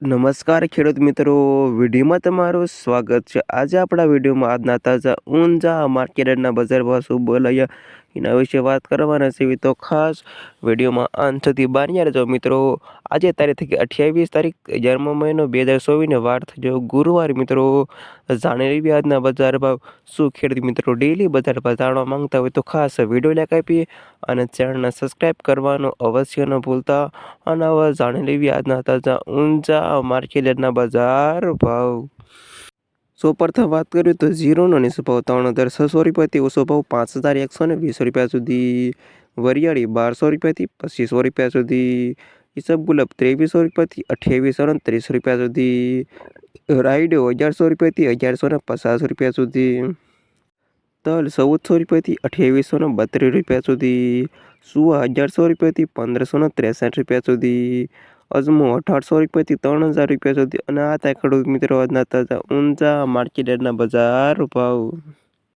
નમસ્કાર ખેડૂત મિત્રો, વિડીયોમાં તમારું સ્વાગત છે. આજે આપણા વિડીયોમાં આજના તાજા ઊંઝા માર્કેટના બજાર ભાવ શું બોલાયા? એના વિશે વાત કરવાના છે તો ખાસ વિડીયોમાં અંત સુધી બાન્યા રહેજો મિત્રો, આજે તારીખ અઠ્યાવીસ તારીખ, જન્મ મહિનો બે હજાર ચોવીસને વાર થયો ગુરુવાર મિત્રો જાણી લેવી આજના બજાર ભાવ, શું ખેડૂત મિત્રો ડેલી બજાર ભાવ જાણવા માંગતા હોય તો ખાસ વીડિયો લાઈક આપીએ અને ચેનલને સબસ્ક્રાઈબ કરવાનું અવશ્ય ન ભૂલતા. અને હવે જાણી લેવી આજના તાજા ઊંચા માર્કેટના બજાર ભાવ. સો પ્રથમ વાત કરીએ તો ઝીરોનો નીચો ભાવ ત્રણ હજાર છસો રૂપિયાથી ઓછો ભાવ પાંચ હજાર એકસો ને વીસ રૂપિયા સુધી. વરિયાળી બારસો રૂપિયાથી પચીસો રૂપિયા સુધી. ઈસબ ગુલાબ ત્રેવીસો રૂપિયાથી અઠ્યાવીસો ત્રીસ રૂપિયા સુધી. રાઈડો અગિયારસો રૂપિયાથી અગિયારસો ને પચાસ રૂપિયા સુધી. તલ ચૌદસો રૂપિયાથી અઠ્યાવીસો ને બત્રીસ રૂપિયા સુધી. સુવા અગિયારસો રૂપિયાથી પંદરસો ને ત્રેસઠ રૂપિયા સુધી. અજમો અઢારસો રૂપિયાથી ત્રણ હજાર રૂપિયા સુધી. અને આ ત્યાં ખેડૂત મિત્રો આજના તાજા ઊંચા માર્કેટના બજાર ભાવ.